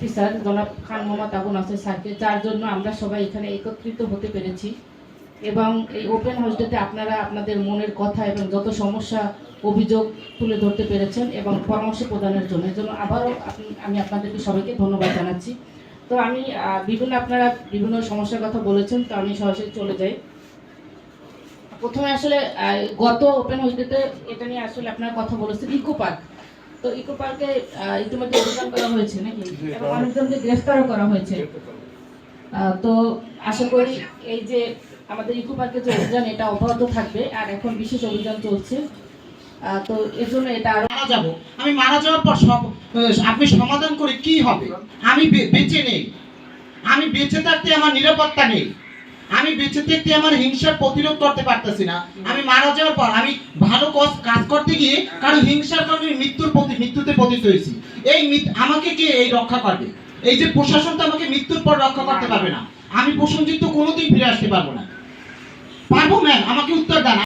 SP sir জনাব খান মোহাম্মদ আবু নাসের স্যারকে, যার জন্য আমরা সবাই এখানে একত্রিত হতে পেরেছি। এবং এই ওপেন হাউসটাতে আপনারা আপনাদের মনের কথা এবং যত সমস্যা, অভিযোগ তুলে ধরতে পেরেছেন এবং পরামর্শ প্রদানের জন্য। এর জন্য আবারও আমি আপনাদেরকে সবাইকে ধন্যবাদ জানাচ্ছি। তো আমি বিভিন্ন আপনারা বিভিন্ন সমস্যার কথা বলেছেন, তো আমি সরাসরি চলে যাই। প্রথমে আসলে গত ওপেন হাউসডেতে এটা নিয়ে আসলে আপনারা কথা বলেছেন ইকো পার্ক। তো ইকো পার্কে আহ, ইতিমধ্যে অভিযান করা হয়েছে নাকি? এবং অনেকজনকে গ্রেফতারও করা হয়েছে। আহ, তো আশা করি এই যে আমাদের ইকো পার্কের যে অভিযান এটা অব্যাহত থাকবে আর এখন বিশেষ অভিযান চলছে। আহ, তো এর জন্য এটা আরও মারা যাব। আমি মারা যাওয়ার পর সব আপনি সমাধান করে কি হবে? আমি বে- বেঁচে নেই। আমি বেঁচে থাকতে আমার নিরাপত্তা নেই। আমি বেঁচে থাকতে আমার হিংসার প্রতিরোধ করতে পারতেছি না। আমি মারা যাওয়ার পর আমি ভালো কাজ কাজ করতে গিয়ে কারণ হিংসার কারণে মৃত্যুর প্রতি মৃত্যুতে পতিত হয়েছি। এই আমাকে কে এই রক্ষা করবে? এই যে প্রশাসন তো আমাকে মৃত্যুর পর রক্ষা করতে পারবে না। আমি প্রসঙ্গিত কোনোদিন ফিরে আসতে পারব না। পারব ম্যাম আমাকে উত্তর দেন